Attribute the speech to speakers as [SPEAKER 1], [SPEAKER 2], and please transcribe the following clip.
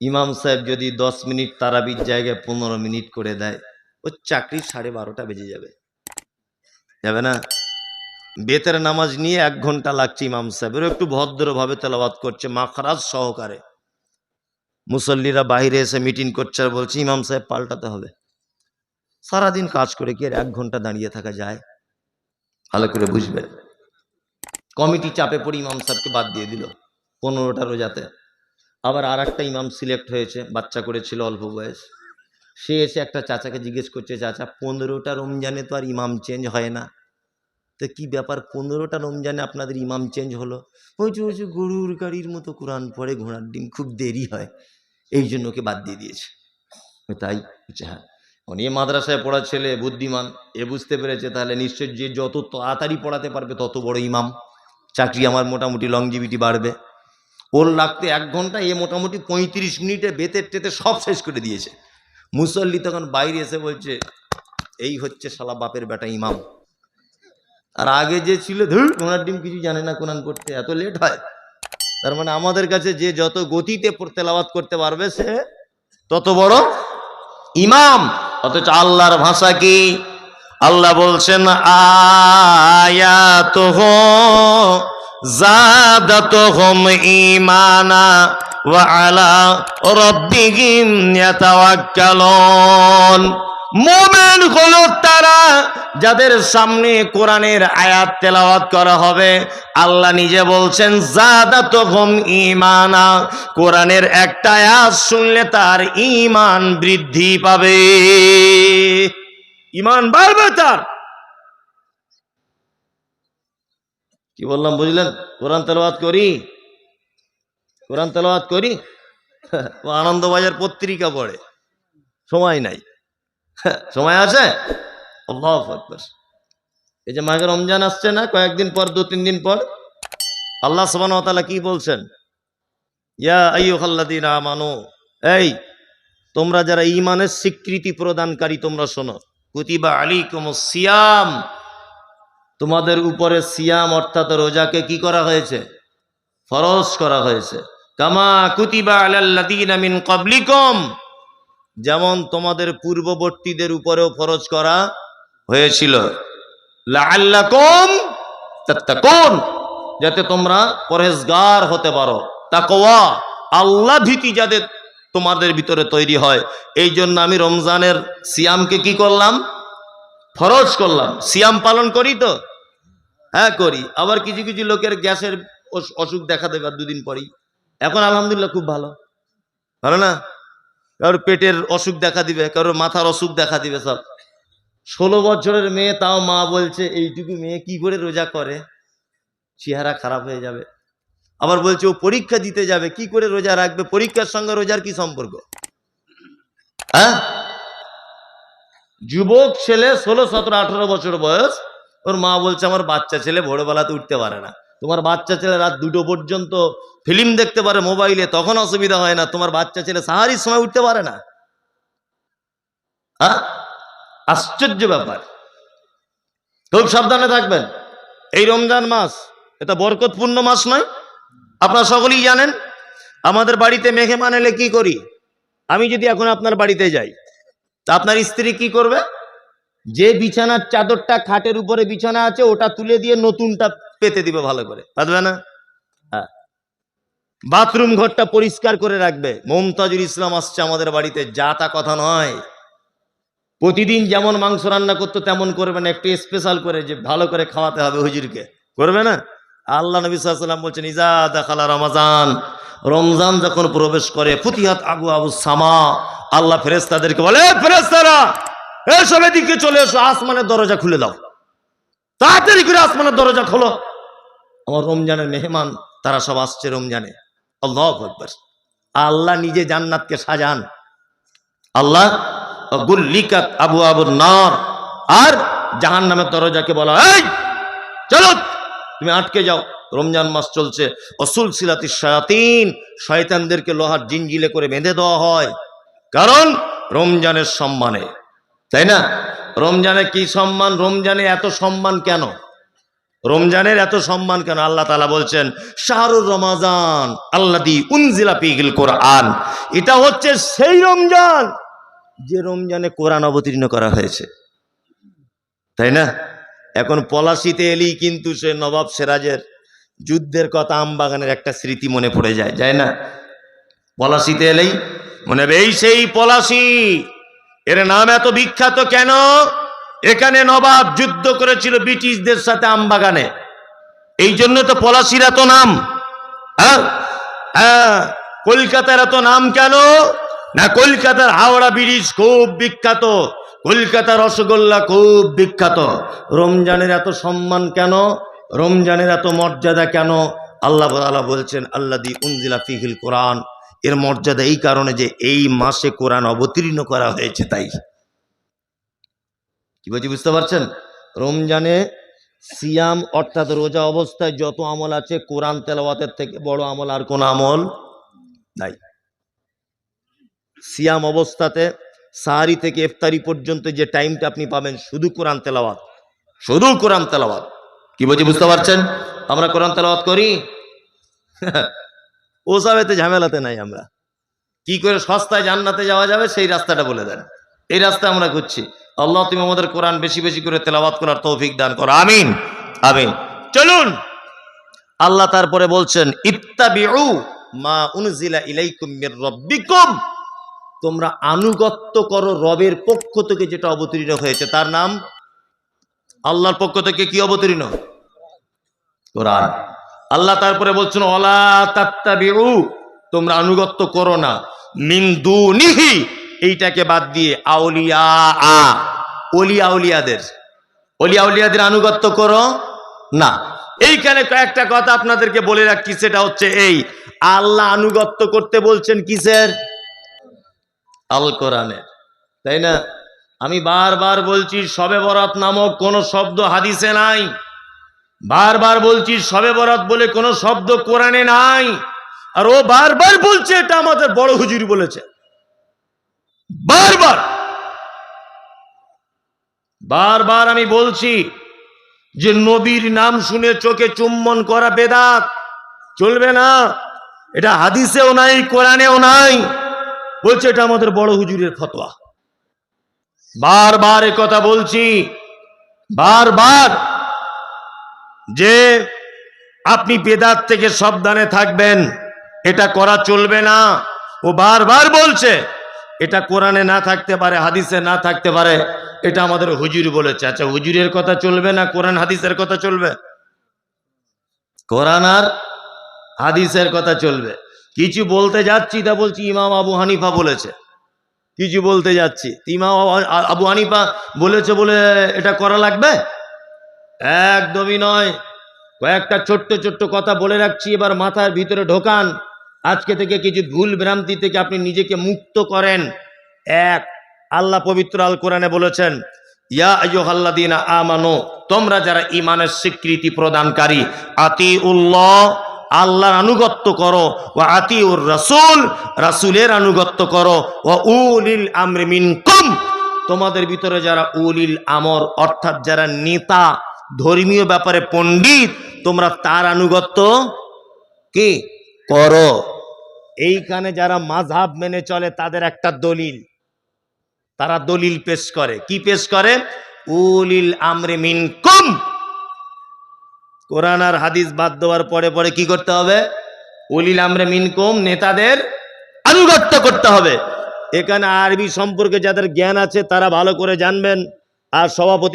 [SPEAKER 1] ইমাম সাহেব যদি দশ মিনিট তারাবির জায়গায় পনেরো মিনিট করে দেয় ও চাকরি সাড়ে বারোটা বেজে যাবে। যাবে না? বেতের নামাজ নিয়ে এক ঘণ্টা লাগছে ইমাম সাহেবেরও একটু ভদ্রভাবে তেলাবাদ করছে, মাখরাজ সহকারে। মুসল্লিরা বাইরে এসে মিটিং করছে আর বলছে, ইমাম সাহেব পাল্টাতে হবে। সারাদিন কাজ করে কি আর এক ঘণ্টা দাঁড়িয়ে থাকা যায়? ভালো করে বুঝবে। কমিটি চাপে পড়ে ইমাম সাহেবকে বাদ দিয়ে দিল, পনেরোটা রোজাতে। আবার আর একটা ইমাম সিলেক্ট হয়েছে, বাচ্চা করেছিল, অল্প বয়স। সে এসে একটা চাচাকে জিজ্ঞেস করছে, চাচা, পনেরোটা রমজানে তো আর ইমাম চেঞ্জ হয় না। তো কি ব্যাপার, পনেরোটা রমজানে আপনাদের ইমাম চেঞ্জ হলো? বলছে বলছে গরুর গাড়ির মতো কোরআন পড়ে, ঘোড়ার ডিম খুব দেরি হয়। এই জন্য ওকে বাদ দিয়ে দিয়েছে। তাই বলছে হ্যাঁ এ মাদ্রাসায় পড়া ছেলে বুদ্ধিমান, এ বুঝতে পেরেছে, তাহলে নিশ্চয় যে যত তাড়াতাড়ি পড়াতে পারবে, তত বড় ইমাম চাকরি আমার মোটামুটি লংজিভিটি বাড়বে। ওর লাগতে এক ঘণ্টা, এ মোটামুটি পঁয়ত্রিশ মিনিটে বেতের টেতে সব শেষ করে দিয়েছে। মুসল্লি তখন বাইরে এসে বলছে, এই হচ্ছে শালা বাপের বেটা ইমাম। আর আগে যে ছিল, ধুর ওনার ডিম কিছু জানে না কোরআন করতে, এত লেট হয়। তার মানে আমাদের কাছে যে যত গতিতে লাবাত করতে পারবে সে তত বড় ইমাম। অথচ আল্লাহর ভাষা কি? আল্লাহ বলছেন আয়াত জাদাতহুম ঈমানা ওয়া আলা রাব্বিহিম ইয়াতাওয়াক্কালুন মোমেন হলো তারা যাদের সামনে কোরআনের আয়াত তেলাওয়াত করা হবে। আল্লাহ নিজে বলছেন, জাদাতহুম ঈমানা। কোরআনের একটা আয়াত শুনলে তার ঈমান বৃদ্ধি পাবে। ঈমান বাড়বে তার। কি বললাম, বুঝলেন? কোরআন তেলাওয়াত করি? কোরআন তেলাওয়াত করি? আনন্দবাজার পত্রিকা পড়ে। সময় নাই। সময় আছে? এই যে মাঘের রমজান আসছে না, কয়েকদিন পর, দু, তিন দিন পর, আল্লাহ ওয়া কি বলছেন? ইয়া এই, তোমরা যারা ঈমানের স্বীকৃতি প্রদানকারী তোমরা শোনো। কুতিবা আলাইকুমুস সিয়াম। তোমাদের উপরে সিয়াম, অর্থাৎ রোজাকে কি করা হয়েছে? ফরজ করা হয়েছে। কামা কুতিবা আলাল্লাযীনা মিন ক্বাবলিকুম। যেমন তোমাদের পূর্ববর্তীদের উপরেও ফরজ করা হয়েছিল। লাআল্লাকুম তাত্তাকুন। যাতে তোমরা পরহেজগার হতে পারো। তাকওয়া, আল্লাহ ভীতি যাদের তোমাদের ভিতরে তৈরি হয়। এই জন্য আমি রমজানের সিয়ামকে কি করলাম? ফরজ করলাম, সিয়াম পালন করি তো? হ্যাঁ করি। আবার কিছু কিছু লোকের গ্যাসের অসুখ দেখা দেবে আর দুদিন পরেই। এখন আলহামদুলিল্লাহ খুব ভালো। ভালো না? কারোর পেটের অসুখ দেখা দিবে, কারোর মাথার অসুখ দেখা দিবে সব। ষোলো বছরের মেয়ে, তাও মা বলছে, এইটুকু মেয়ে কি করে রোজা করে? চেহারা খারাপ হয়ে যাবে। আবার বলছে, ও পরীক্ষা দিতে যাবে, কি করে রোজা রাখবে? পরীক্ষার সঙ্গে রোজার কি সম্পর্ক? হ্যাঁ? যুবক ছেলে ষোলো, সতেরো, আঠারো বছর বয়স। ওর মা বলছে, আমার বাচ্চা ছেলে ভোরবেলাতে উঠতে পারে না। তোমার বাচ্চা ছেলে রাত দুটো পর্যন্ত ফিল্ম দেখতে পারে মোবাইলে, তখন অসুবিধা হয় না। তোমার বাচ্চা ছেলে সাহারির সময় উঠতে পারে না। হ্যাঁ? আশ্চর্য ব্যাপার। খুব সাবধানে থাকবেন। এই রমজান মাস, এটা বরকতপূর্ণ মাস নয়। আপনারা সকলেই জানেন, আমাদের বাড়িতে মেহমান এলে কি করি? আমি যদি এখন আপনার বাড়িতে যাই তা আপনার স্ত্রী কি করবে? যে বিছানার চাদরটা খাটের উপরে বিছানা আছে, ওটা তুলে দিয়ে নতুনটা পেতে দিবে ভালো করে। পারবে না? হ্যাঁ। বাথরুম ঘরটা পরিষ্কার করে রাখবে। মমতাজুল ইসলাম আসছে আমাদের বাড়িতে, যা তা কথা নয়। প্রতিদিন যেমন মাংস রান্না করতো, তেমন করবে না। একটু স্পেশাল করে যে ভালো করে খাওয়াতে হবে হুজুরকে। করবে না? আল্লাহ নবী সাল্লাম বলছেন, ইজা দেখালা রমাজান। রমজান যখন প্রবেশ করে, ফুতিহাত আবু আবু সামা আল্লাহ ফেরেস্তাদেরকে বলে ফেরেস্তারা এসব এদিকে চলে এসো, আসমানের দরজা খুলে দাও। তাড়াতাড়ি করে আসমানের দরজা খোলো। আমার রমজানের মেহমান, তারা সব আসছে রমজানে। আল্লাহ আকবার। আল্লাহ নিজে জান্নাতকে সাজান। আল্লাহ, গুল্লিকাত আবু আবুর নার। আর জাহান নামের দরজাকে বলা, এই, চলো, তুমি আটকে যাও। রমজান মাস চলছে। অসুল সিলাতি শায়াতিন, শয়তানদেরকে লোহার জিনজিলে করে বেঁধে দেওয়া হয়। কারণ রমজানের সম্মানে, তাই না? রমজানে কি সম্মান? রমজানে এত সম্মান কেন? রমজানের এত সম্মান কেন? আল্লাহ তালা বলছেন, শাহরুর রমাজান আল্লাদি উনজিলা পিগিল কোরআন। এটা হচ্ছে সেই রমজান যে রমজানে কোরআন অবতীর্ণ করা হয়েছে। তাই না? এখন পলাশিতে এলেই কিন্তু সে নবাব সেরাজের যুদ্ধের কথা আমবাগানের একটা স্মৃতি মনে পড়ে যায় যায় না? পলাশিতে এলেই মনে এই সেই পলাশি, এর নাম এত বিখ্যাত কেন? এখানে নবাব যুদ্ধ করেছিল ব্রিটিশদের সাথে আমবাগানে। এই জন্য তো পলাশির এত নাম। হ্যাঁ? হ্যাঁ কলকাতার এত নাম কেন? না, কলকাতার হাওড়া ব্রিজ খুব বিখ্যাত, কলকাতার রসগোল্লা খুব বিখ্যাত। রমজানের এত সম্মান কেন? রমজানের এত মর্যাদা কেন? আল্লাহ আল্লাহ বলছেন আল্লাহ দি উনজিলা ফিহিল কোরআন। এর মর্যাদা এই কারণে যে এই মাসে কোরআন অবতীর্ণ করা হয়েছে তাই। কি বলছি বুঝতে পারছেন? রমজানে সিয়াম অর্থাৎ রোজা অবস্থায় যত আমল আছে, কোরআন তেলাওয়াতের থেকে বড় আমল আর কোন আমল নাই। সিয়াম অবস্থাতে সাহারি থেকে ইফতারি পর্যন্ত যে টাইমটা আপনি পাবেন শুধু কোরআন তেলাওয়াত, শুধু কোরআন তেলাওয়াত। কি বলছি বুঝতে পারছেন? আমরা কোরআন তেলাওয়াত করি? ওসবেতে ঝামেলাতে নাই আমরা। কি করে সস্তায় জান্নাতে যাওয়া যাবে সেই রাস্তাটা বলে দেন। এই রাস্তা আমরা করছি আল্লাহ তুমি আমাদের কোরআন বেশি বেশি করে তেলাওয়াত করার তৌফিক দান করো। আমিন। আমিন। চলুন। আল্লাহ তারপরে বলছেন মা তোমরা আনুগত্য করো রবের পক্ষ থেকে যেটা অবতীর্ণ হয়েছে। তার নাম? আল্লাহর পক্ষ থেকে কি অবতীর্ণ? কোরআন। আল্লাহ তারপরে বলছেন অলা তোমরা আনুগত্য করো না। মিন দুনিহি, এইটাকে বাদ দিয়ে আউলিয়া আ আউলিয়াদের। অলিয়া আউলিয়াদের আনুগত্য করো না। এইখানে কয়েকটা কথা আপনাদেরকে বলে রাখছি, সেটা হচ্ছে এই, আল্লাহ আনুগত্য করতে বলছেন কিসের? আল কোরআনের। তাই না? আমি বারবার বলছি, সবে বরাত নামক কোন শব্দ হাদিসে নাই। বারবার বলছি, সবে বরাত বলে কোনো শব্দ কোরআনে নাই। আর ও বারবার বলছে, এটা আমাদের বড় হুজুর বলেছে। বারবার। বারবার আমি বলছি যে, নবীর নাম শুনে চোখে চুম্বন করা বেদাত। চলবে না। এটা হাদিসেও নাই, কোরআনেও নাই। বলছে, এটা আমাদের বড় হুজুরের ফতোয়া। বারবার কথা বলছি। বারবার। যে আপনি বেদাত থেকে সাবধানে থাকবেন, এটা করা চলবে না। ও বারবার বলছে, এটা কোরআনে না থাকতে পারে, হাদিসে না থাকতে পারে, এটা আমাদের হুজুর বলেছে। আচ্ছা হুজুরের কথা চলবে না কোরআন, হাদিসের কথা চলবে? কোরআন আর হাদিসের কথা চলবে। কিছু বলতে যাচ্ছি তা বলছি ইমাম আবু হানিফা বলেছে। কিছু বলতে যাচ্ছি, ইমাম আবু- হানিফা বলেছে বলে এটা করা লাগবে? একদমই নয়। কয়েকটা ছোট্ট ছোট্ট কথা বলে রাখছি, এবার মাথার ভিতরে ঢোকান। আজকে থেকে কিছু ভুল ভ্রান্তি থেকে আপনি নিজেকে মুক্ত করেন। এক, আল্লাহ পবিত্র আল কোরআনে বলেছেন, ইয়া আইয়ুহাল্লাযীনা আমানু তোমরা যারা ইমানের স্বীকৃতি প্রদানকারী আতি উল্লাহ আল্লাহর আনুগত্য করো ও আতি উর রাসূল, রাসূলের আনুগত্য করো ও উলিল আমরি মিনকুম। তোমাদের ভিতরে যারা উলিল আমর, অর্থাৎ যারা নেতা ধর্মীয় ব্যাপারে পণ্ডিত, তোমরা তার আনুগত্য কি করো? এইখানে যারা মাঝহাব মেনে চলে, তাদের একটা দলিল। তারা দলিল পেশ করে। কি পেশ করে? উলিল আমরে মিনকুম। কোরআন আর হাদিস বাদ দেওয়ার পরে পরে কি করতে হবে? উলিল আমরে মিনকুম নেতাদের আনুগত্য করতে হবে। এখানে আরবি সম্পর্কে যাদের জ্ঞান আছে, তারা ভালো করে জানবেন। আর সভাপতি